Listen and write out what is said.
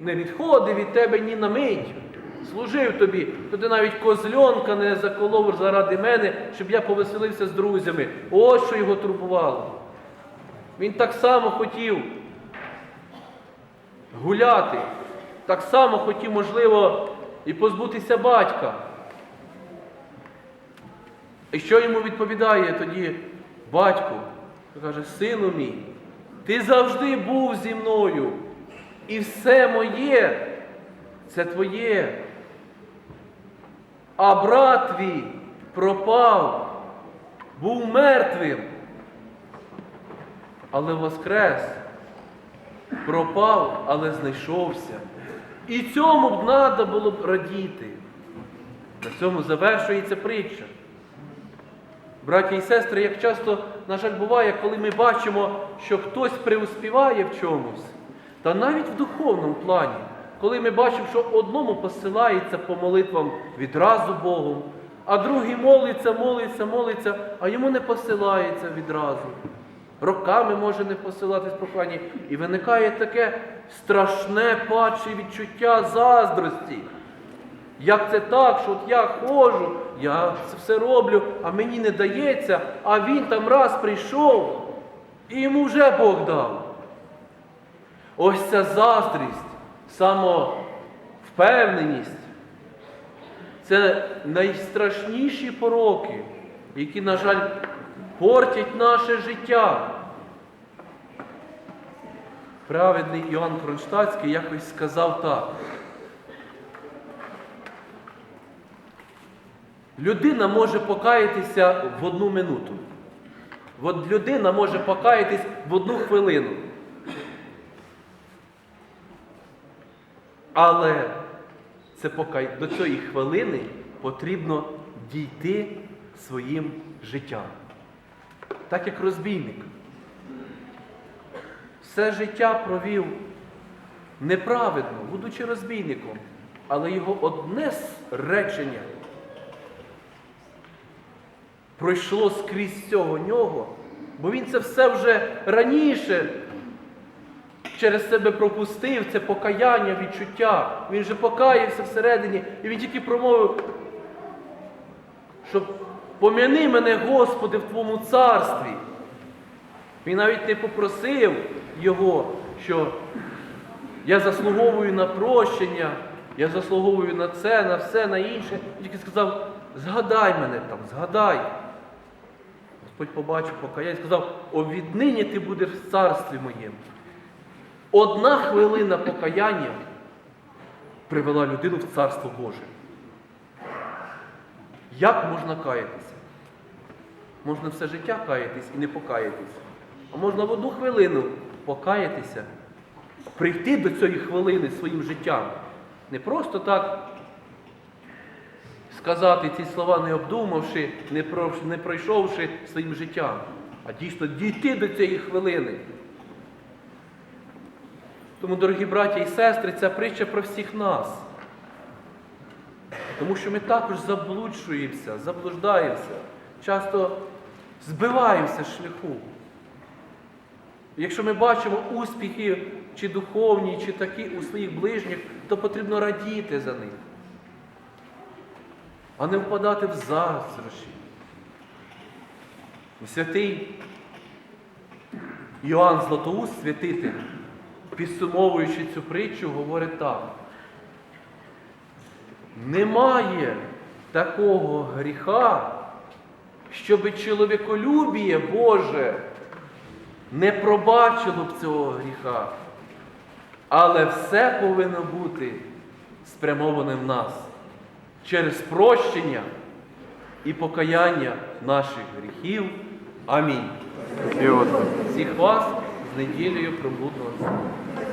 не відходив від тебе ні на мить. Служив тобі, то ти навіть козльонка не заколов заради мене, щоб я повеселився з друзями. Ось що його турбувало. Він так само хотів гуляти, так само хотів, можливо, і позбутися батька. І що йому відповідає тоді батько? Каже, сину мій, ти завжди був зі мною, і все моє це твоє. А брат твій пропав, був мертвим, але воскрес, пропав, але знайшовся. І цьому б треба було б радіти. На цьому завершується притча. Браті і сестри, як часто, на жаль, буває, коли ми бачимо, що хтось преуспіває в чомусь, та навіть в духовному плані, коли ми бачимо, що одному посилається по молитвам відразу Богом, а другий молиться, молиться, молиться, а йому не посилається відразу. Роками може не посилатись прохання. І виникає таке страшне паче відчуття заздрості. Як це так, що от я ходжу, я все роблю, а мені не дається, а він там раз прийшов і йому вже Бог дав. Ось ця заздрість, самовпевненість це найстрашніші пороки, які, на жаль, портять наше життя. Праведний Іоанн Кронштадтський якось сказав так. Людина може покаятися в одну минуту. От людина може покаятись в одну хвилину. Але це покай... до цієї хвилини потрібно дійти своїм життям. Так як розбійник. Все життя провів неправедно, будучи розбійником, але його одне речення пройшло скрізь цього нього, бо він це все вже раніше через себе пропустив, це покаяння, відчуття. Він вже покаявся всередині, і він тільки промовив, що пом'яни мене, Господи, в Твоєму царстві. Він навіть не попросив його, що я заслуговую на прощення, я заслуговую на це, на все, на інше. Він тільки сказав, згадай мене там, згадай. Господь побачив покаяння і сказав, о, віднині ти будеш в царстві моєму. Одна хвилина покаяння привела людину в царство Боже. Як можна каятися? Можна все життя каятись і не покаятись. А можна в одну хвилину покаятися, прийти до цієї хвилини своїм життям. Не просто так сказати ці слова, не обдумавши, не пройшовши своїм життям, а дійсно дійти до цієї хвилини. Тому, дорогі браті і сестри, ця притча про всіх нас. Тому що ми також заблуджуємося, заблуждаємося, часто збиваємося з шляху. Якщо ми бачимо успіхи, чи духовні, чи такі у своїх ближніх, то потрібно радіти за них, а не впадати в заздрощі. Святий Іоанн Златоуст, святитель, підсумовуючи цю притчу, говорить так. Немає такого гріха, щоби чоловіколюбіє Боже не пробачило б цього гріха. Але все повинно бути спрямоване в нас через прощення і покаяння наших гріхів. Амінь. Всіх вас з неділею пробудного.